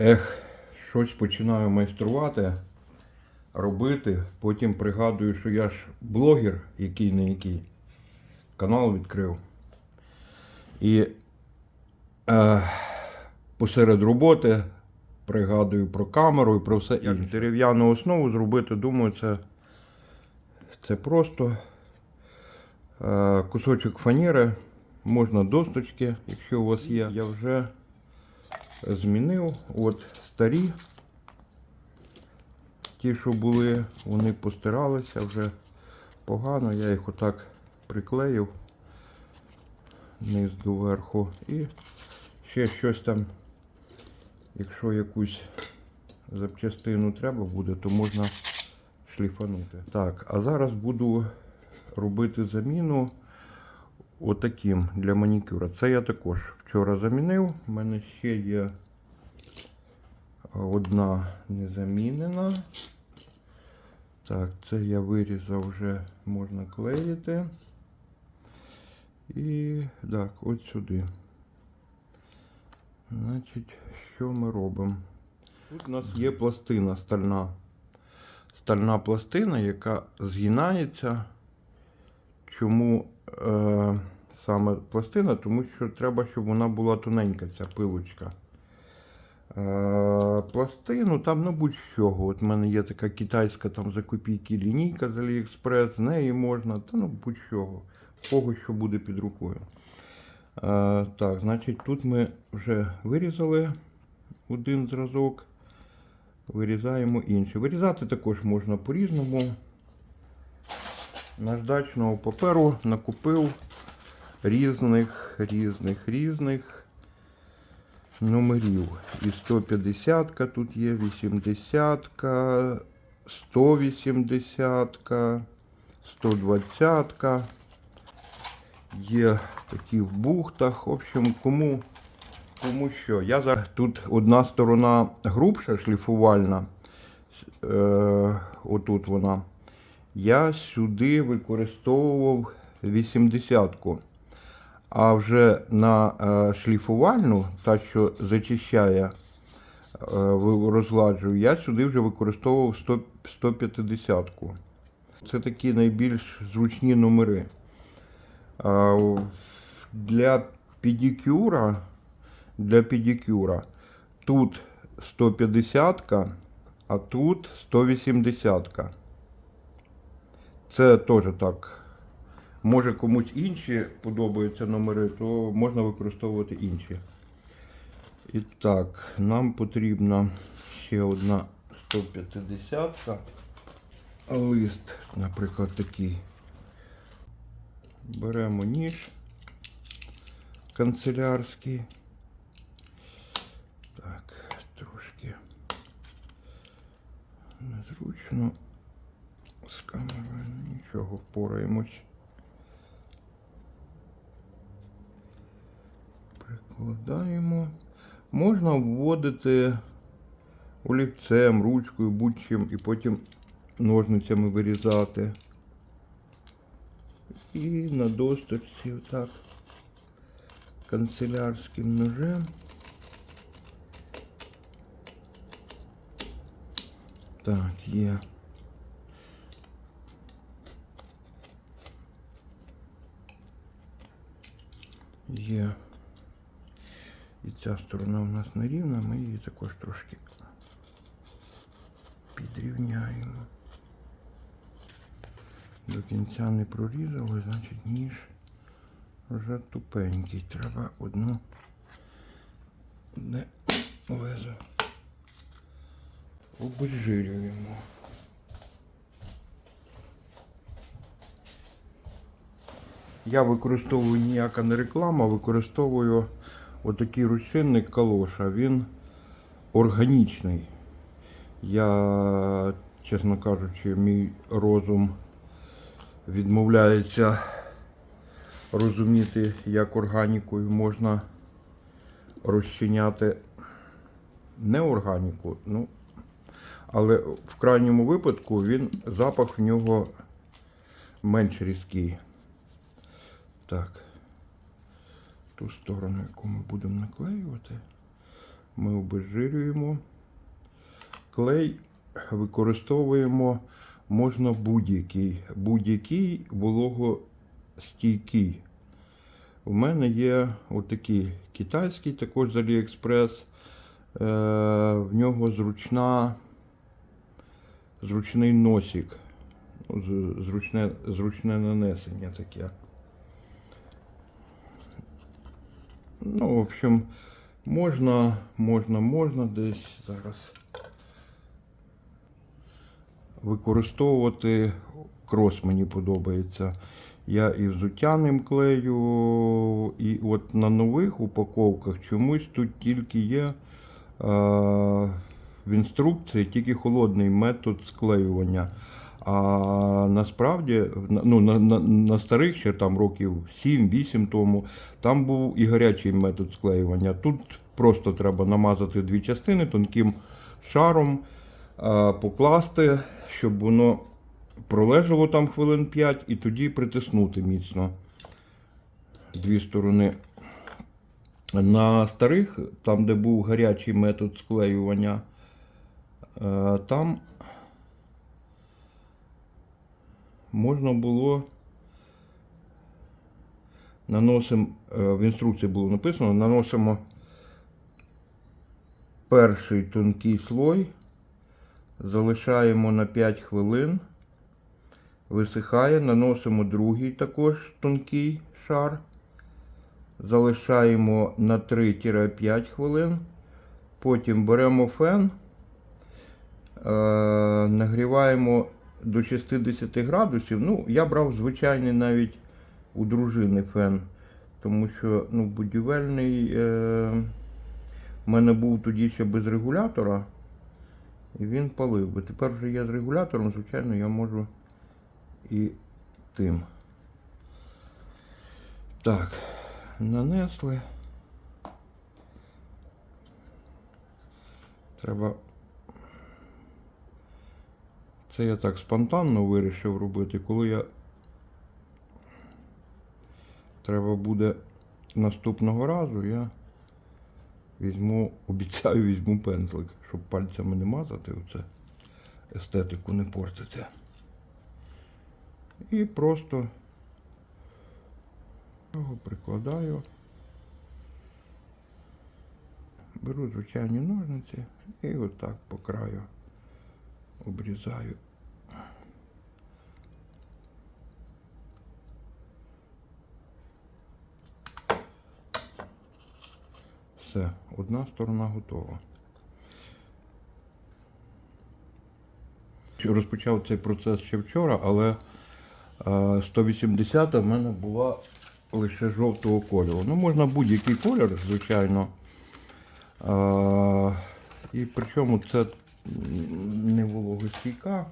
Ех, щось починаю майструвати, робити. Потім пригадую, що я ж блогер, який не який. Канал відкрив. І е, посеред роботи пригадую про камеру і про все інше. Як дерев'яну основу зробити, думаю, це, це просто е, кусочок фанери, можна досточки, якщо у вас є. Я вже змінив. От старі. Ті, що були, вони постиралися вже погано. Я їх отак приклеїв низ до верху. І ще щось там, якщо якусь запчастину треба буде, то можна шліфанути. Так, а зараз буду робити заміну отаким для манікюра. Це я також вчора замінив. У мене ще є одна незамінена. Так, це я вирізав вже можна клеїти. І так, от сюди. Значить, що ми робимо? Тут у нас є пластина стальна. Стальна пластина, яка згинається. Чому е, саме пластина? Тому що треба, щоб вона була тоненька, ця пилочка. Е, пластину там, ну будь-чого. От в мене є така китайська там за копійки лінійка з Aliexpress, з неї можна, та ну будь-чого. Кого що буде під рукою. Е, так, значить, тут ми вже вирізали один зразок. Вирізаємо інший. Вирізати також можна по-різному. Наждачного паперу накупив різних, різних, різних номерів. І 150-ка тут є, 80-ка, 180, 120. Є такі в бухтах. В общем, кому, кому що. Я зараз тут одна сторона грубша, шліфувальна. Е, отут вона. Я сюди використовував 80-ку. А вже на е, шліфувальну, та, що зачищає, е, розгладжую, я сюди вже використовував 100, 150-ку. Це такі найбільш зручні номери. А, Для педикюра, для педикюра тут 150, а тут 180-ка. Це теж так. Може комусь інші подобаються номери, то можна використовувати інші. І так, нам потрібна ще одна 150-ка. Лист, наприклад, такий. Беремо ніж канцелярський. Так, трошки незручно з камерою, нічого впораємось. Прикладаємо. Можна вводити олівцем, ручкою, будь-чим і потім ножницями вирізати. І на досточці отак канцелярським ножем. Так, є. Є. І ця сторона у нас нерівна, ми її також трошки підрівняємо. До кінця не прорізали, значить ніж вже тупенький. Треба одну не лезо. Обезжирюємо. Я використовую ніяка не реклама, використовую отакий розчинник калоша. Він органічний. Я, чесно кажучи, мій розум відмовляється розуміти, як органікою можна розчиняти не органіку, ну, але в крайньому випадку він запах в нього менш різкий. Так. Ту сторону, яку ми будемо наклеювати, Ми обезжирюємо. Клей використовуємо можна будь-який. Будь-який вологостійкий. У мене є отакий китайський, також з Aliexpress. Е, в нього зручна, зручний носик. Зручне, зручне нанесення таке. Ну, в общем, можна, можна, можна десь зараз використовувати крос мені подобається. Я і взуттяним клею, і от на нових упаковках чомусь тут тільки є е, в інструкції тільки холодний метод склеювання. А насправді, на- ну, на, на, на старих ще там років 7-8 тому, там був і гарячий метод склеювання. Тут просто треба намазати дві частини тонким шаром, а, покласти, щоб воно пролежало там хвилин 5 і тоді притиснути міцно дві сторони. На старих, там, де був гарячий метод склеювання, е, там можна було наносимо, е, в інструкції було написано, наносимо перший тонкий слой, залишаємо на 5 хвилин, висихає, наносимо другий також тонкий шар, залишаємо на 3-5 хвилин, потім беремо фен, е, нагріваємо до 60 градусів. Ну, я брав звичайний навіть у дружини фен, тому що ну, будівельний е, в мене був тоді ще без регулятора, і він палив. Бо тепер вже я з регулятором, звичайно, я можу і тим. Так, нанесли. Треба це я так спонтанно вирішив робити, коли я треба буде наступного разу, я візьму, обіцяю, візьму пензлик, щоб пальцями не мазати, оце естетику не портити. І просто його прикладаю. Беру звичайні ножниці і отак по краю обрізаю. Все, одна сторона готова. Розпочав цей процес ще вчора, але е, 180 в мене була лише жовтого кольору. Ну, можна будь-який колір, звичайно. Е, і причому це не вологостійка.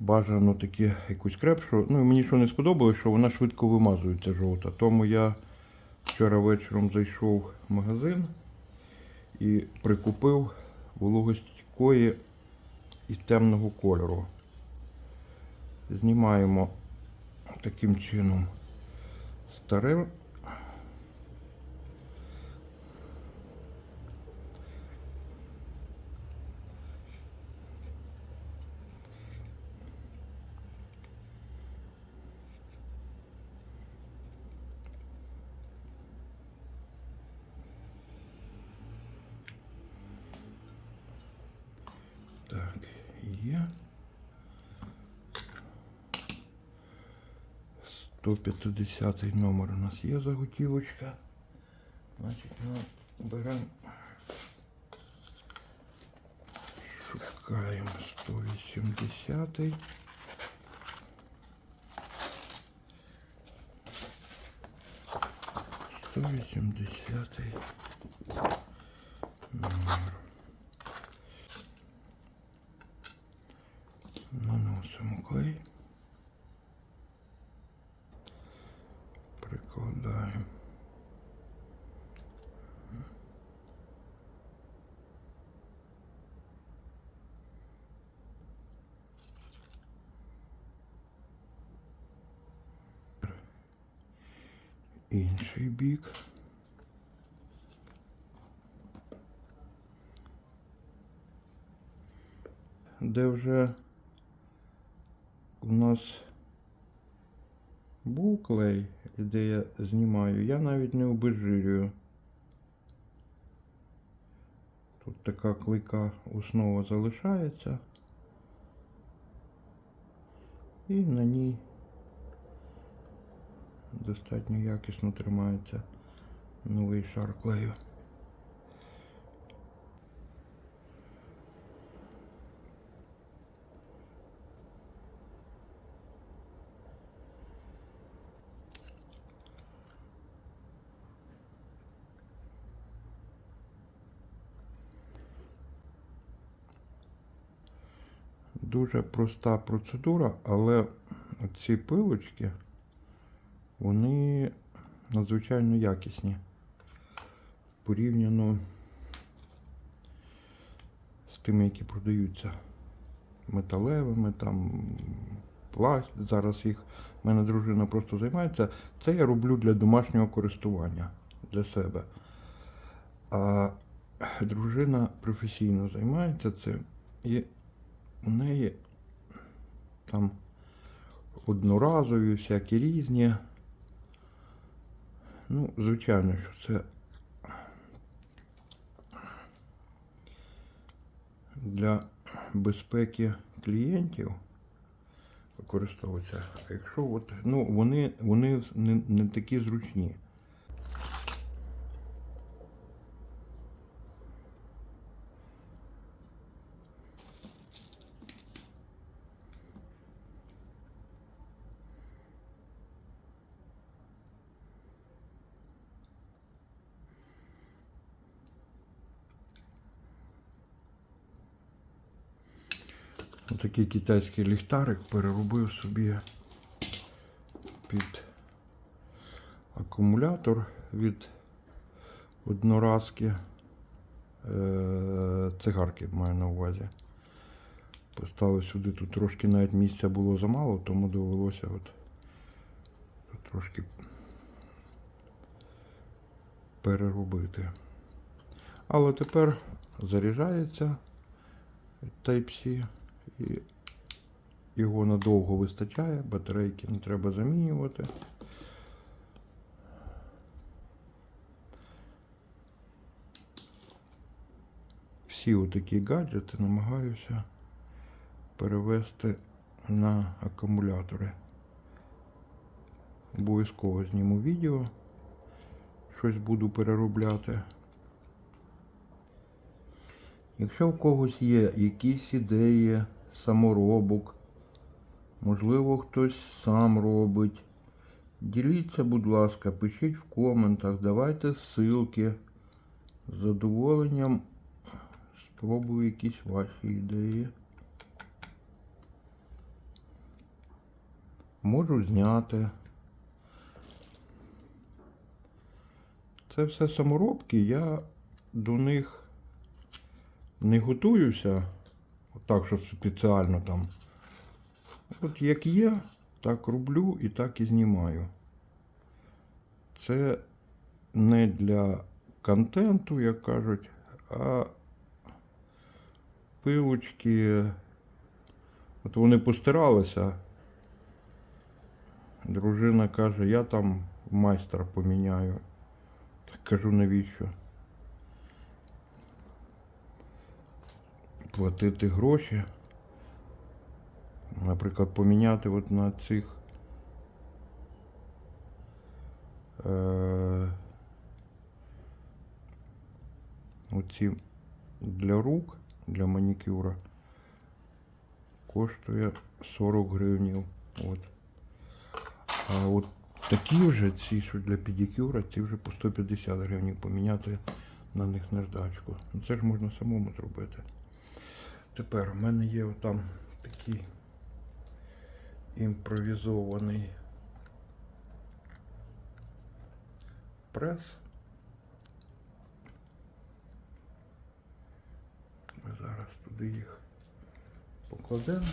Бажано таке якусь крепшу. Ну і мені що не сподобалось, що вона швидко вимазується жовта. Тому я вчора вечором зайшов в магазин і прикупив вологостійкої із темного кольору. Знімаємо таким чином старе. є. 150 номер у нас є заготівочка. Значить, ми беремо. Шукаємо 180. Сто вісімдесятий номер. інший бік. Де вже у нас був клей, де я знімаю, я навіть не обезжирюю. Тут така клейка основа залишається і на ній достатньо якісно тримається новий шар клею. Дуже проста процедура, але ці пилочки, вони надзвичайно якісні порівняно з тими, які продаються металевими, там пласт. Зараз їх в мене дружина просто займається. Це я роблю для домашнього користування для себе. А дружина професійно займається цим. І у неї там одноразові, всякі різні. Ну, звичайно, що це для безпеки клієнтів використовується. Якщо от, ну, вони, вони не, не такі зручні. Такий китайський ліхтарик переробив собі під акумулятор від одноразки е, цигарки маю на увазі. Поставив сюди, тут трошки навіть місця було замало, тому довелося от трошки переробити. Але тепер заряджається Type-C і його надовго вистачає, батарейки не треба замінювати. Всі отакі гаджети намагаюся перевести на акумулятори. Обов'язково зніму відео, щось буду переробляти. Якщо в когось є якісь ідеї, саморобок, можливо, хтось сам робить, діліться, будь ласка, пишіть в коментах, давайте ссылки. З задоволенням спробую якісь ваші ідеї. Можу зняти. Це все саморобки, я до них не готуюся, так, що спеціально там. От як є, так роблю і так і знімаю. Це не для контенту, як кажуть, а пилочки. От вони постиралися. Дружина каже, я там майстра поміняю. Так кажу, навіщо? Платити гроші. Наприклад, поміняти от на цих е, оці для рук, для манікюра коштує 40 гривнів. От. А от такі вже ці, що для педикюра, ці вже по 150 гривень поміняти на них наждачку. Ну це ж можна самому зробити. Тепер у мене є там такий імпровізований прес. Ми зараз туди їх покладемо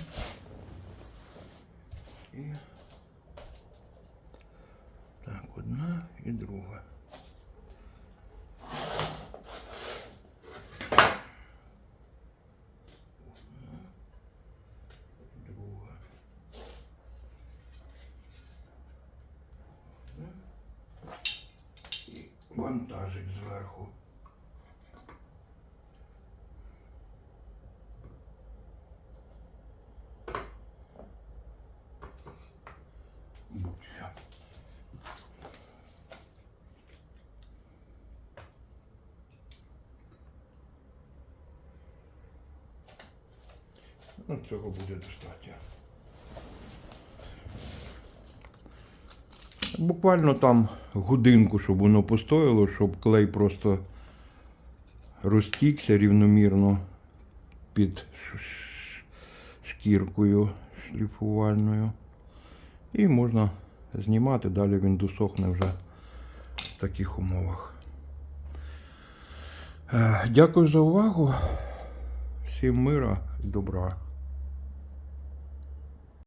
і так, одна і друга. Вантажик зверху. Ну, цього буде достатньо. Буквально там годинку, щоб воно постояло, щоб клей просто розтікся рівномірно під шкіркою шліфувальною. І можна знімати, далі він досохне вже в таких умовах. Е, Дякую за увагу. Всім мира і добра.